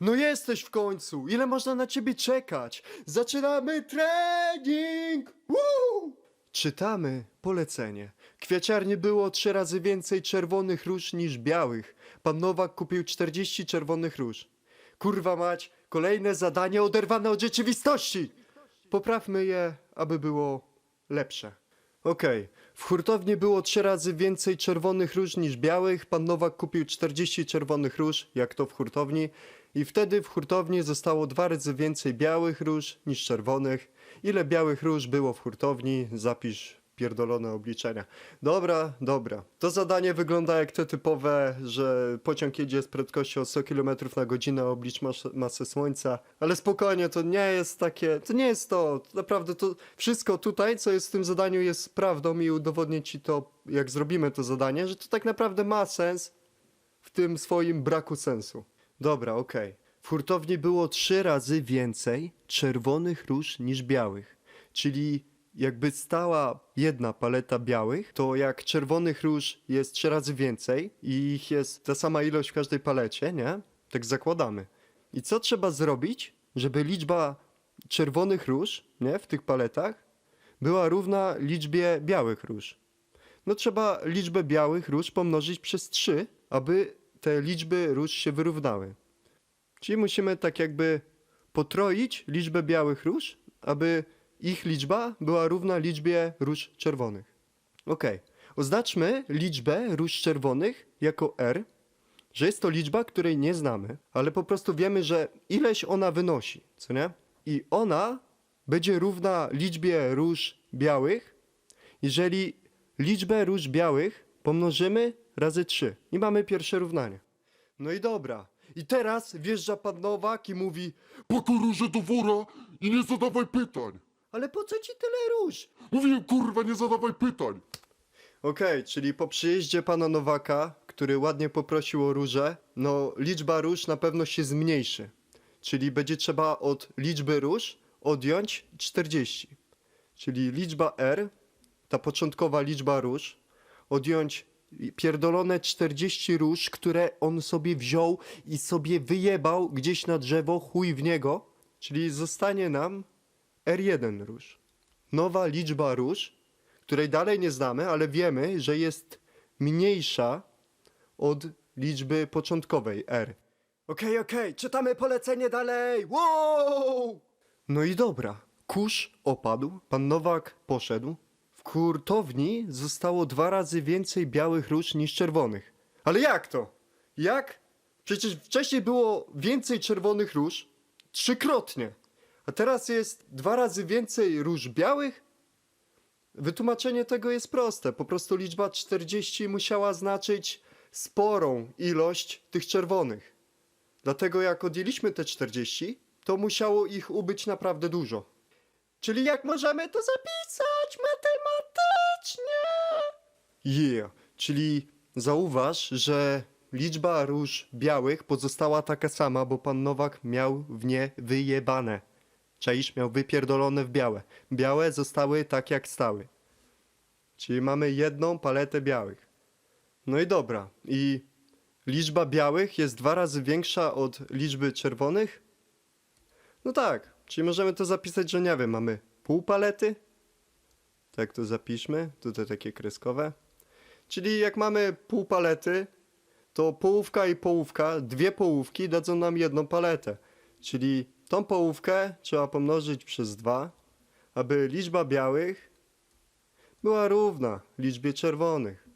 No jesteś w końcu! Ile można na ciebie czekać? Zaczynamy trening! Woo! Czytamy polecenie. Kwiaciarni było trzy razy więcej czerwonych róż niż białych. Pan Nowak kupił 40 czerwonych róż. Kurwa mać, kolejne zadanie oderwane od rzeczywistości! Poprawmy je, aby było lepsze. Okej, w hurtowni było trzy razy więcej czerwonych róż niż białych. Pan Nowak kupił 40 czerwonych róż, jak to w hurtowni. I wtedy w hurtowni zostało dwa razy więcej białych róż niż czerwonych. Ile białych róż było w hurtowni? Zapisz pierdolone obliczenia. Dobra, dobra. To zadanie wygląda jak te typowe, że pociąg jedzie z prędkością 100 km na godzinę, oblicz mas masę słońca. Ale spokojnie, to nie jest takie, to nie jest to. Naprawdę to wszystko tutaj, co jest w tym zadaniu jest prawdą i udowodnię ci to, jak zrobimy to zadanie, że to tak naprawdę ma sens w tym swoim braku sensu. Dobra, okej. W hurtowni było trzy razy więcej czerwonych róż niż białych. Czyli jakby stała jedna paleta białych, to jak czerwonych róż jest trzy razy więcej i ich jest ta sama ilość w każdej palecie, nie? Tak zakładamy. I co trzeba zrobić, żeby liczba czerwonych róż, nie, w tych paletach była równa liczbie białych róż? No trzeba liczbę białych róż pomnożyć przez 3, aby te liczby róż się wyrównały. Czyli musimy tak jakby potroić liczbę białych róż, aby ich liczba była równa liczbie róż czerwonych. Ok, oznaczmy liczbę róż czerwonych jako R, że jest to liczba, której nie znamy, ale po prostu wiemy, że ileś ona wynosi, co nie? I ona będzie równa liczbie róż białych, jeżeli liczbę róż białych pomnożymy razy 3 i mamy pierwsze równanie. No i dobra. I teraz wjeżdża pan Nowak i mówi Pakuj róże do wora i nie zadawaj pytań. Ale po co ci tyle róż? Mówiłem, kurwa, nie zadawaj pytań. Okej, czyli po przyjeździe pana Nowaka, który ładnie poprosił o róże, no liczba róż na pewno się zmniejszy. Czyli będzie trzeba od liczby róż odjąć 40. Czyli liczba R, ta początkowa liczba róż, odjąć pierdolone 40 róż, które on sobie wziął i sobie wyjebał gdzieś na drzewo, chuj w niego. Czyli zostanie nam R1 róż. Nowa liczba róż, której dalej nie znamy, ale wiemy, że jest mniejsza od liczby początkowej R. Okej, okej, czytamy polecenie dalej! Wow! No i dobra. Kurz opadł, pan Nowak poszedł. W hurtowni zostało dwa razy więcej białych róż niż czerwonych. Ale jak to? Jak? Przecież wcześniej było więcej czerwonych róż, trzykrotnie. A teraz jest dwa razy więcej róż białych? Wytłumaczenie tego jest proste. Po prostu liczba 40 musiała znaczyć sporą ilość tych czerwonych. Dlatego jak odjęliśmy te 40, to musiało ich ubyć naprawdę dużo. Czyli jak możemy to zapisać matematycznie? Yeah, czyli zauważ, że liczba róż białych pozostała taka sama, bo pan Nowak miał w nie wyjebane. Czaisz miał wypierdolone w białe. Białe zostały tak jak stały. Czyli mamy jedną paletę białych. No i dobra. I liczba białych jest dwa razy większa od liczby czerwonych? No tak. Czyli możemy to zapisać, że nie wiem, mamy pół palety? Tak to zapiszmy. Tutaj takie kreskowe. Czyli jak mamy pół palety, to połówka i połówka, dwie połówki dadzą nam jedną paletę. Czyli tą połówkę trzeba pomnożyć przez dwa, aby liczba białych była równa liczbie czerwonych.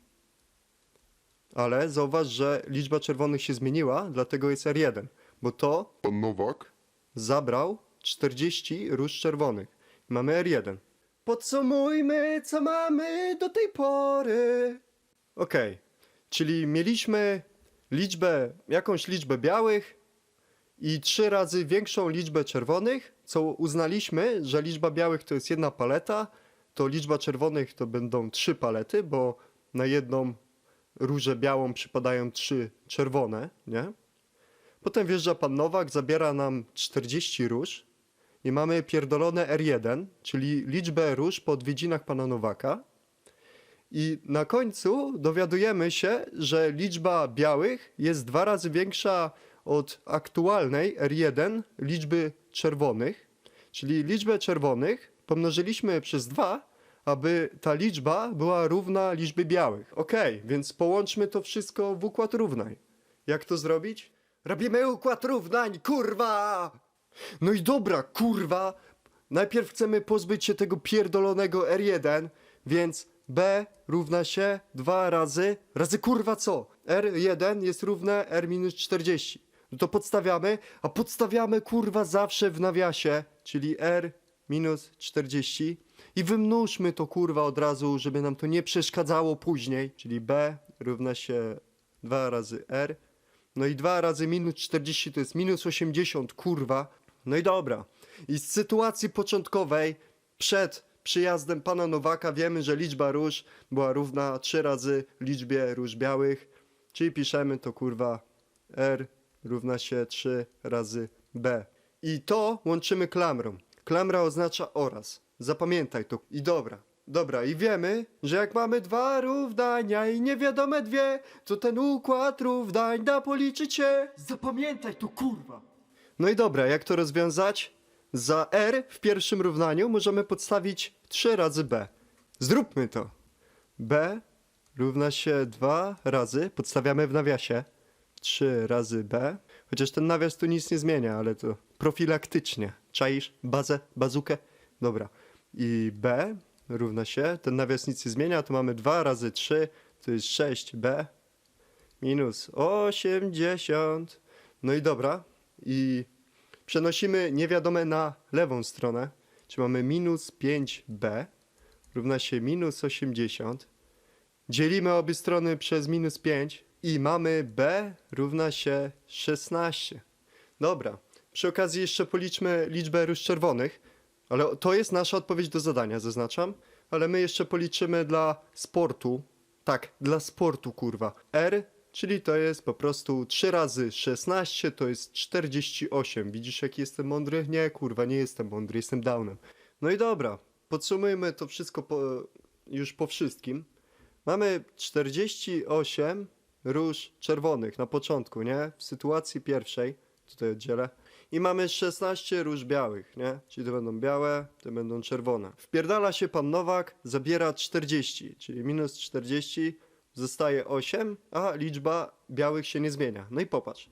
Ale zauważ, że liczba czerwonych się zmieniła, dlatego jest R1, bo to Pan Nowak? zabrał 40 róż czerwonych. Mamy R1. Podsumujmy, co mamy do tej pory. Okej, czyli mieliśmy liczbę, jakąś liczbę białych i trzy razy większą liczbę czerwonych, co uznaliśmy, że liczba białych to jest jedna paleta, to liczba czerwonych to będą trzy palety, bo na jedną różę białą przypadają trzy czerwone, nie? Potem wjeżdża pan Nowak, zabiera nam 40 róż i mamy pierdolone R1, czyli liczbę róż po odwiedzinach pana Nowaka. I na końcu dowiadujemy się, że liczba białych jest dwa razy większa od aktualnej R1 liczby czerwonych, czyli liczbę czerwonych pomnożyliśmy przez 2, aby ta liczba była równa liczbie białych. Okej, więc połączmy to wszystko w układ równań. Jak to zrobić? Robimy układ równań, kurwa! No i dobra, kurwa! Najpierw chcemy pozbyć się tego pierdolonego R1, więc B równa się 2 razy, razy kurwa co? R1 jest równe R minus 40. No to podstawiamy, a podstawiamy kurwa zawsze w nawiasie, czyli R minus 40 i wymnóżmy to kurwa od razu, żeby nam to nie przeszkadzało później, czyli B równa się 2 razy R no i 2 razy minus 40 to jest minus 80, kurwa. No i dobra. I z sytuacji początkowej, przed przyjazdem pana Nowaka, wiemy, że liczba róż była równa 3 razy liczbie róż białych, czyli piszemy to kurwa R równa się 3 razy B. I to łączymy klamrą. Klamra oznacza oraz. Zapamiętaj to. I dobra. Dobra, i wiemy, że jak mamy dwa równania i niewiadome dwie, to ten układ równań da policzyć się. Zapamiętaj to, kurwa. No i dobra, jak to rozwiązać? Za R w pierwszym równaniu możemy podstawić 3 razy B. Zróbmy to. B równa się 2 razy, podstawiamy w nawiasie, 3 razy B. Chociaż ten nawias tu nic nie zmienia, ale to profilaktycznie. Czaisz bazę, bazukę? Dobra. I B równa się, ten nawias nic nie zmienia, to mamy 2 razy 3, to jest 6B minus 80. No i dobra. I przenosimy niewiadome na lewą stronę, czyli mamy minus 5B równa się minus 80. Dzielimy obie strony przez minus 5 i mamy B równa się 16. Dobra, przy okazji jeszcze policzmy liczbę róż czerwonych, ale to jest nasza odpowiedź do zadania, zaznaczam. Ale my jeszcze policzymy dla sportu. Tak, dla sportu, kurwa. R, czyli to jest po prostu 3 razy 16, to jest 48. Widzisz, jaki jestem mądry? Nie, kurwa, nie jestem mądry, jestem downem. No i dobra, podsumujmy to wszystko po, już po wszystkim. Mamy 48 róż czerwonych na początku, nie? W sytuacji pierwszej, tutaj oddzielę. I mamy 16 róż białych, nie? Czyli to będą białe, te będą czerwone. Wpierdala się pan Nowak, zabiera 40, czyli minus 40, zostaje 8, a liczba białych się nie zmienia. No i popatrz,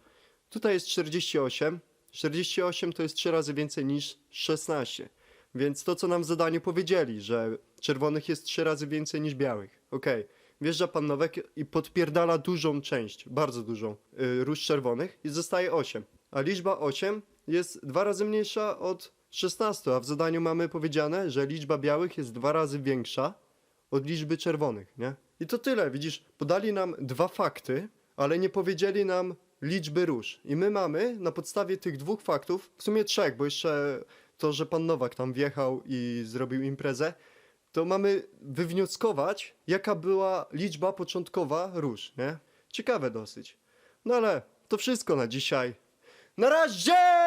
tutaj jest 48, 48 to jest 3 razy więcej niż 16. Więc to, co nam w zadaniu powiedzieli, że czerwonych jest 3 razy więcej niż białych. Okej. Wjeżdża pan Nowek i podpierdala dużą część, bardzo dużą, yy, róż czerwonych i zostaje 8. A liczba 8 jest dwa razy mniejsza od 16, a w zadaniu mamy powiedziane, że liczba białych jest dwa razy większa od liczby czerwonych, nie? I to tyle, widzisz, podali nam dwa fakty, ale nie powiedzieli nam liczby róż. I my mamy na podstawie tych dwóch faktów, w sumie trzech, bo jeszcze to, że pan Nowak tam wjechał i zrobił imprezę, to mamy wywnioskować, jaka była liczba początkowa róż, nie? Ciekawe dosyć. No ale to wszystko na dzisiaj. Na razie!